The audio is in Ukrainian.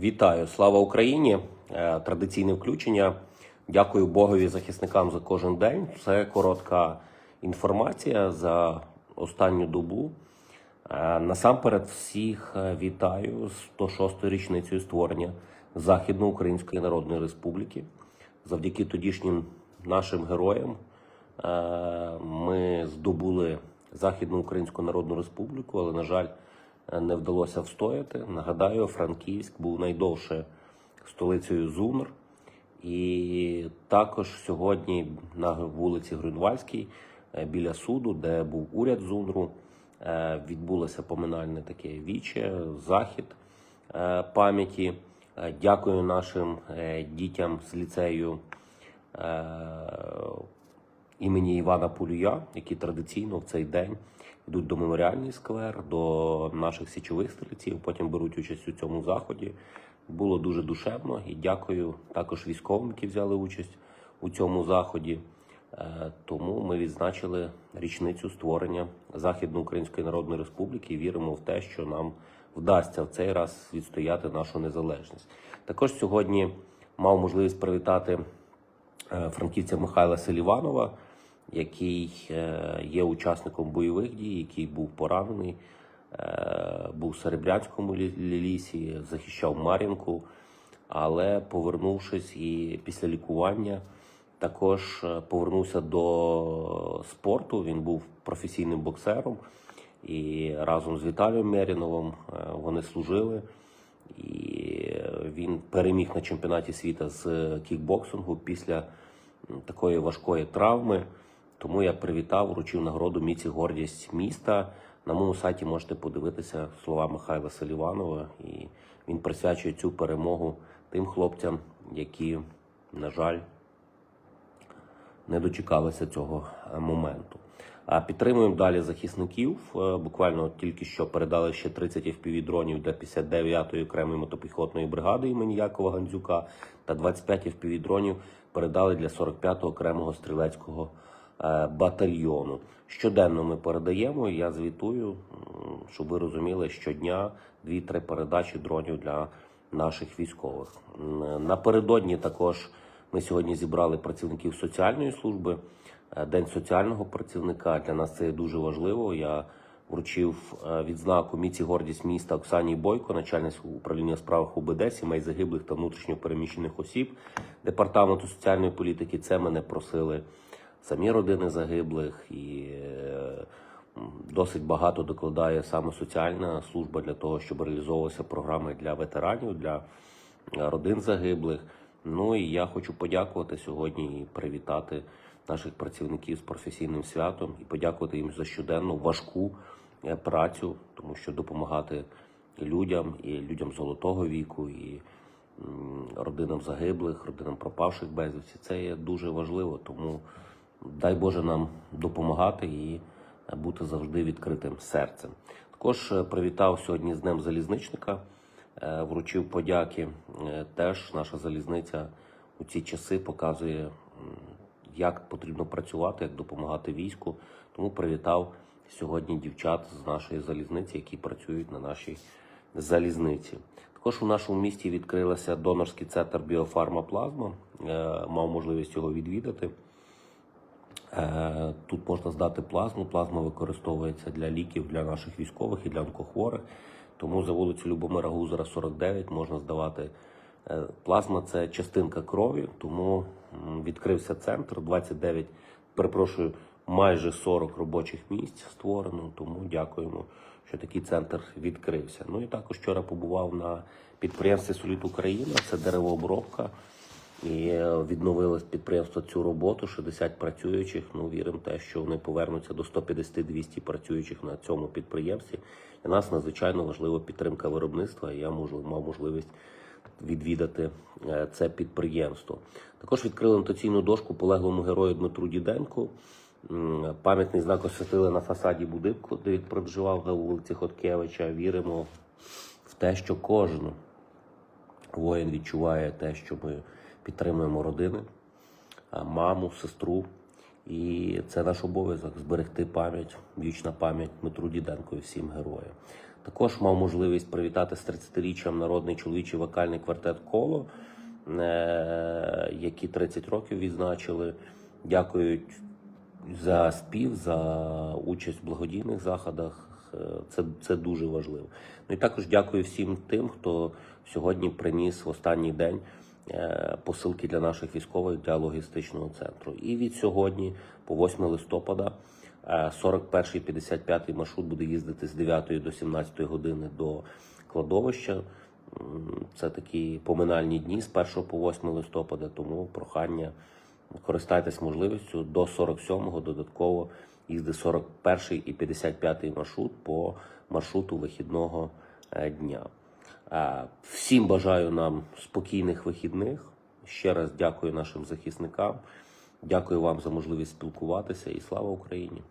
Вітаю, слава Україні! Е, Традиційне включення. Дякую Богові захисникам за кожен день. Це коротка інформація за останню добу. Е, Насамперед всіх е, вітаю з 106-ю річницею створення Західноукраїнської Народної Республіки. Завдяки тодішнім нашим героям ми здобули Західноукраїнську Народну Республіку, але, на жаль, не вдалося встояти. Нагадаю, Франківськ був найдовше столицею ЗУНР. І також сьогодні на вулиці Грюнвальській е, біля суду, де був уряд ЗУНРу, е, відбулося поминальне таке віче, захід е, пам'яті. Дякую нашим дітям з ліцею імені Івана Пулюя, які традиційно в цей день йдуть до меморіальний сквер, до наших січових стрільців, потім беруть участь у цьому заході. Було дуже душевно і дякую також військовим, які взяли участь у цьому заході. Е, Тому ми відзначили річницю створення Західноукраїнської Народної Республіки і віримо в те, що нам вдасться в цей раз відстояти нашу незалежність. Також сьогодні мав можливість привітати е, франківця Михайла Селіванова, який е, є учасником бойових дій, який був поранений, е, був в Серебрянському лі- лісі, захищав Мар'їнку, але повернувшись і після лікування, також е, повернувся до спорту. Він був професійним боксером і разом з Віталієм Меріновим вони служили. І він переміг на чемпіонаті світу з кікбоксингу після такої важкої травми. Тому я привітав, вручив нагороду Міці гордість міста. На моєму сайті можете подивитися слова Михайла Селіванова, і він присвячує цю перемогу тим хлопцям, які, на жаль, не дочекалися цього е, моменту. А підтримуємо далі захисників. Е, Буквально тільки що передали ще 30 fpv дронів для 59-ї окремої мотопіхотної бригади імені Якова Гандзюка та 25 fpv дронів передали для 45-го окремого стрілецького батальйону. Щоденно ми передаємо. Я звітую, щоб ви розуміли, щодня 2-3 передачі дронів для наших військових. Напередодні також ми сьогодні зібрали працівників соціальної служби. Е, День соціального працівника для нас це дуже важливо. Я вручив е, відзнаку міці гордість міста Оксані Бойко, начальнику управління справах УБД, сімей загиблих та внутрішньо переміщених осіб департаменту соціальної політики. Це мене просили самі родини загиблих і е, досить багато докладає саме соціальна служба для того, щоб реалізовувалися програми для ветеранів, для родин загиблих. Ну і я хочу подякувати сьогодні і привітати наших працівників з професійним святом і подякувати їм за щоденну важку е, працю, тому що допомагати людям і людям золотого віку, і родинам загиблих, родинам пропавших безвісті. Це є дуже важливо. Тому дай Боже нам допомагати і бути завжди відкритим серцем. Також е, привітав сьогодні з Днем залізничника, е, вручив подяки. Е, Теж наша залізниця у ці часи показує, як потрібно працювати, як допомагати війську. Тому привітав сьогодні дівчат з нашої залізниці, які працюють на нашій залізниці. Також у нашому місті відкрилася донорський центр біофарма Плазма. Е, Мав можливість його відвідати. Е, Тут можна здати плазму. Плазма використовується для ліків для наших військових і для онкохворих. Тому за вулицю Любомира Гузера 49 можна здавати е, плазма. Це частинка крові. Тому відкрився центр. 29, перепрошую, майже 40 робочих місць створено. Тому дякуємо, що такий центр відкрився. Ну і також вчора побував на підприємстві Соліт Україна. Це деревообробка. І е, відновили підприємство цю роботу, 60 працюючих. Ну, віримо те, що вони повернуться до 150-200 працюючих на цьому підприємстві. Для нас надзвичайно важлива підтримка виробництва. і Я можу мав можливість відвідати е, це підприємство. Також відкрили анотаційну дошку полеглому герою Дмитру Діденку. Пам'ятний знак освятили на фасаді будинку, де він проживав на вулиці Хоткевича. Віримо в те, що кожен воїн відчуває те, що ми підтримуємо родини, маму, сестру. І це наш обов'язок зберегти пам'ять, вічна пам'ять Дмитру Діденко і всім героям. Також мав можливість привітати з 30-річчям народний чоловічий вокальний квартет Коло, е, які 30 років відзначили. Дякують за спів, за участь в благодійних заходах. Е, Це, це дуже важливо. Ну і також дякую всім тим, хто сьогодні приніс в останній день посилки для наших військових для логістичного центру. І від сьогодні, по 8 листопада, е, 41-й 55-й маршрут буде їздити з 9 до 17 години до кладовища. Це такі поминальні дні з 1 по 8 листопада, тому прохання користайтесь можливістю до 47-го додатково їздить 41 і 55 маршрут по маршруту вихідного е, дня. Е, Всім бажаю нам спокійних вихідних. Ще раз дякую нашим захисникам. Дякую вам за можливість спілкуватися і слава Україні!